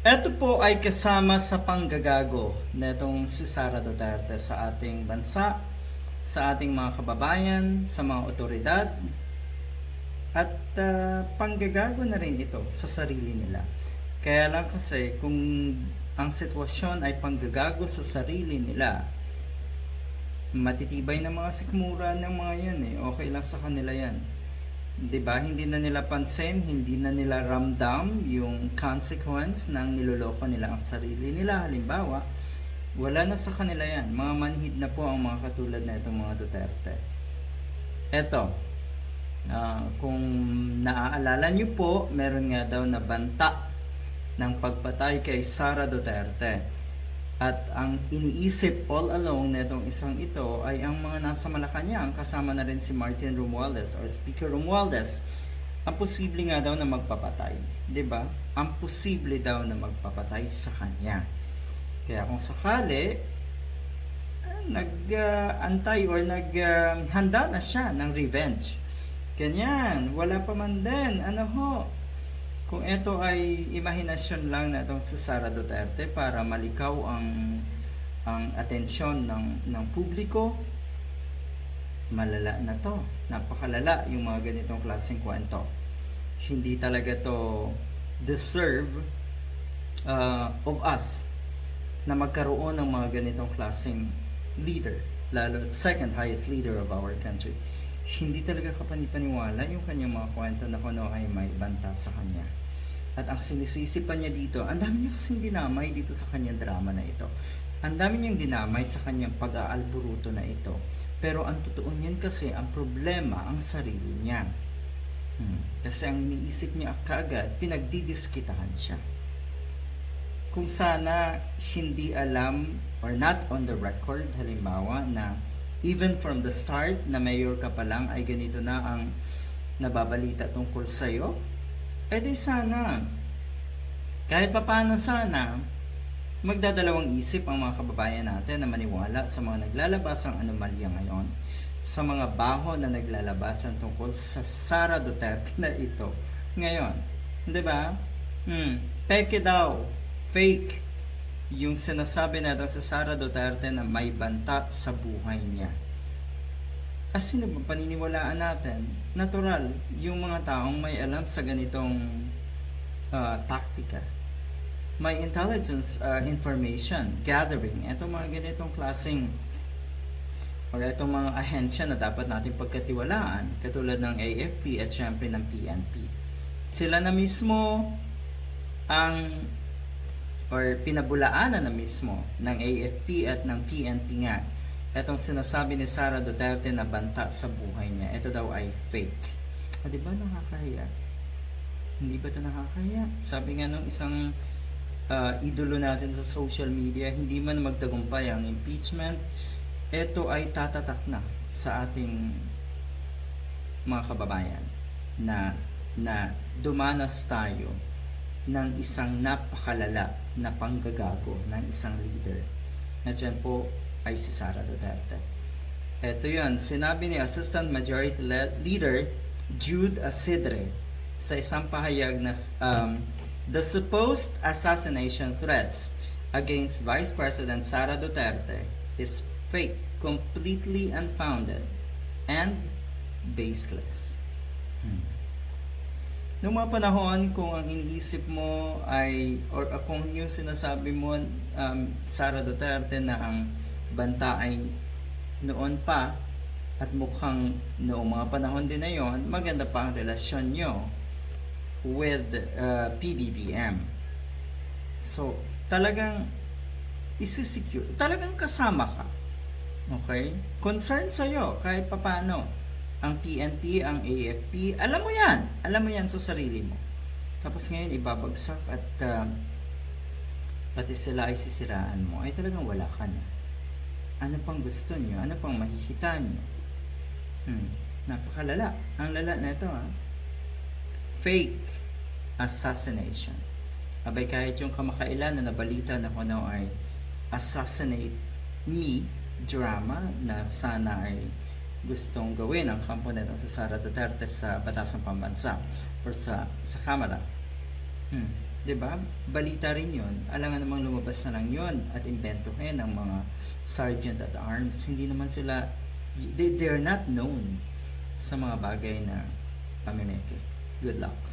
Ito po ay kasama sa panggagago netong si Sara Duterte sa ating bansa, sa ating mga kababayan, sa mga otoridad, at ah, panggagago na rin ito sa sarili nila. Kaya lang kasi kung ang sitwasyon ay panggagago sa sarili nila, matitibay na mga sikmura ng mga yan eh. Okay lang sa kanila yan. 'Di ba? Hindi na nila pansin, hindi na nila ramdam yung consequence ng niloloko nila ang sarili nila. Halimbawa, wala na sa kanila yan. Mga manhid na po ang mga katulad na itong mga Duterte. Eto, ah, kung naaalala nyo po, meron nga daw na banta ng pagpatay kay Sara Duterte. At ang iniisip all along na itong isang ito ay ang mga nasa Malacanang kasama na rin si Martin Romualdez or Speaker Romualdez. Ang posible nga daw na magpapatay. 'di ba? Ang posible daw na magpapatay sa kanya. Kaya kung sakali, ah, nag-antay or naghanda na siya ng revenge. Ganyan, wala pa man din. Ano ho, kung ito ay imahinasyon lang na itong si Sara Duterte para malikaw ang ang atensyon ng ng publiko, malala na to. Napakalala yung mga ganitong klaseng kwento. Hindi talaga to deserve uh, of us na magkaroon ng mga ganitong klaseng leader, lalo at second highest leader of our country. Hindi talaga kapanipaniwala yung kanyang mga kwento na kung ano ay may banta sa kanya. At ang sinisisi pa niya dito, ang dami niya kasing dinamay dito sa kanyang drama na ito. Ang dami niyang dinamay sa kanyang pag-aalburuto na ito. Pero ang totoo niyan kasi, ang problema, ang sarili niya. Hmm. Kasi ang iniisip niya kaagad, pinagdidiskitahan siya. Kung sana hindi alam or not on the record, halimbawa, na even from the start na mayor ka pa lang ay ganito na ang nababalita tungkol sa'yo, eh di sana, kahit papaano sana, magdadalawang isip ang mga kababayan natin na maniwala sa mga naglalabasang anomalya ngayon, sa mga baho na naglalabasan tungkol sa Sara Duterte na ito. Ngayon, di ba? Hmm, peke daw, fake, yung sinasabi natin sa Sara Duterte na may banta sa buhay niya. As sino ba paniniwalaan natin? Natural, yung mga taong may alam sa ganitong ah, taktika. May intelligence ah, information gathering. Ito mga ganitong klaseng or itong mga ahensya na dapat natin pagkatiwalaan katulad ng AFP at syempre ng PNP. Sila na mismo ang or pinabulaanan na mismo ng AFP at ng PNP nga etong sinasabi ni Sara Duterte na banta sa buhay niya. Ito daw ay fake. Ah, di ba nakakahiya? Hindi ba ito nakakahiya? Sabi nga nung isang ah, idolo natin sa social media, hindi man magtagumpay ang impeachment, ito ay tatatak na sa ating mga kababayan na na dumanas tayo ng isang napakalala na panggagago ng isang leader. At yan po ay si Sara Duterte. Ito yun, sinabi ni Assistant Majority Le- Leader Jude Asidre sa isang pahayag na um, the supposed assassination threats against Vice President Sara Duterte is fake, completely unfounded, and baseless. Hmm. Noong mga panahon, kung ang iniisip mo ay, or uh, kung yung sinasabi mo, um, Sara Duterte na ang banta ay noon pa, at mukhang noong mga panahon din na yon, maganda pa ang relasyon nyo with uh, PBBM. So, talagang isisecure, talagang kasama ka. Okay? Concern sa'yo, kahit papano ang PNP, ang AFP, alam mo yan. Alam mo yan sa sarili mo. Tapos ngayon, ibabagsak at uh, pati sila ay sisiraan mo, ay talagang wala ka na. Ano pang gusto nyo? Ano pang makikita nyo? Hmm, napakalala. Ang lala na ito, ha? Fake assassination. Abay, kahit yung kamakailan na nabalita na kung ano ay assassinate me drama na sana ay gustong gawin ang kampo nito sa Sara Duterte sa Batasang Pambansa or sa sa Kamara. Hmm. 'Di ba? Balita rin 'yon. Alangan namang lumabas na lang 'yon at imbentohin ng mga sergeant at arms. Hindi naman sila they, they're not known sa mga bagay na pamimeke. Good luck.